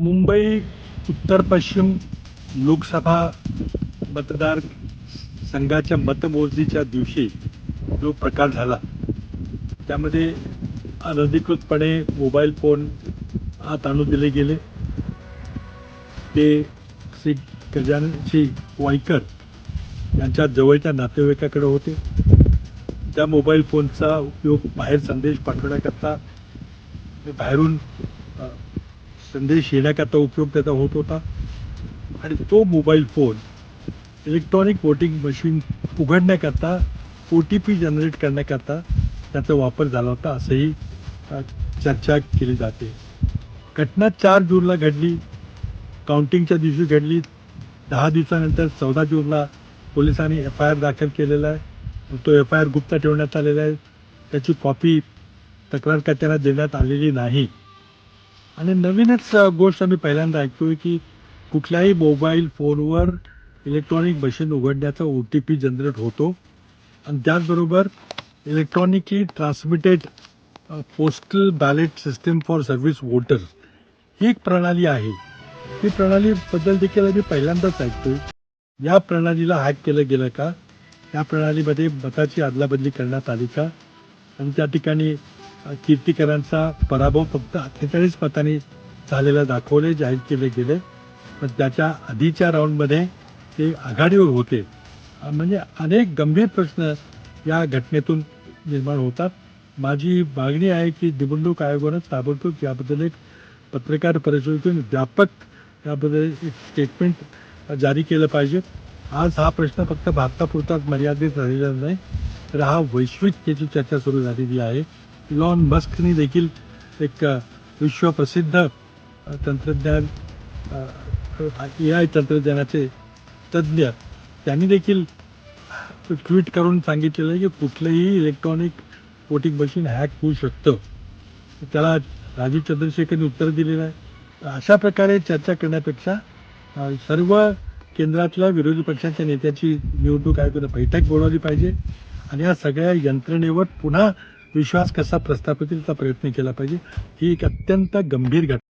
मुंबई उत्तर पश्चिम लोकसभा मतदार संघाच्या मतमोजणीच्या दिवशी जो प्रकार झाला त्यामध्ये अनधिकृतपणे मोबाईल फोन आत आणून दिले गेले. ते श्री गजानन श्री वाईकर यांच्या जवळच्या नातेवाईकाकडे होते. त्या मोबाईल फोनचा उपयोग बाहेर संदेश पाठवण्याकरता बाहेरून संदेश येण्याकरता उपयोग त्याचा होत होता. आणि तो mobile phone electronic voting machine उघडण्याकरता O T P generate करण्याकरता त्याचा वापर झाला होता असंही चर्चा केली जाते. घटना चार जूनला घडली. काउंटिंगच्या दिवशी घडली. दहा दिवसानंतर चौदा जूनला पोलिसांनी एफ आय आर दाखल केलेला आहे. तो एफ आय आर गुप्त ठेवण्यात आलेला आहे. त्याची कॉपी तक्रारकर्त्यांना देण्यात आलेली नाही. आणि नवीनच गोष्ट आम्ही पहिल्यांदा ऐकतोय की कुठल्याही मोबाईल फोनवर इलेक्ट्रॉनिक मशीन उघडण्याचा ओ टी पी जनरेट होतो. आणि त्याचबरोबर electronically transmitted postal ballot system for service voter ही एक प्रणाली आहे. ही प्रणालीबद्दल देखील आम्ही पहिल्यांदाच ऐकतोय. या प्रणालीला हॅक केलं गेलं का? या प्रणालीमध्ये मताची अदलाबदली करण्यात आली का? आणि त्या ठिकाणी कीर्तिकरांचा पराभव फक्त अठ्ठेचाळीस मतांनी झालेला दाखवले जाहीर केले गेले. पण त्याच्या आधीच्या राऊंडमध्ये ते आघाडीवर होते. म्हणजे अनेक गंभीर प्रश्न या घटनेतून निर्माण होतात. माझी मागणी आहे की निवडणूक आयोगानं ताबडतोब याबद्दल एक पत्रकार परिषदेतून व्यापक याबद्दल एक स्टेटमेंट जारी केलं पाहिजे. आज हा प्रश्न फक्त भारतापुरताच मर्यादित राहिलेला नाही तर हा वैश्विक त्याची चर्चा सुरू झालेली आहे. लॉन मस्कनी देखील एक विश्वप्रसिद्ध तंत्रज्ञान ए आय तंत्रज्ञानाचे तज्ज्ञ. त्यांनी देखील ट्विट करून सांगितलेलं आहे की कुठलंही इलेक्ट्रॉनिक वोटिंग मशीन हॅक होऊ शकतं. त्याला राजीव चंद्रशेखरने उत्तर दिलेलं आहे. अशा प्रकारे चर्चा करण्यापेक्षा सर्व केंद्रातल्या विरोधी पक्षांच्या नेत्याची निवडणूक आयोगानं बैठक बोलावली पाहिजे. आणि या सगळ्या यंत्रणेवर पुन्हा विश्वास कसा प्रस्थापित प्रयत्न केला पाहिजे ही एक अत्यंत गंभीर घटना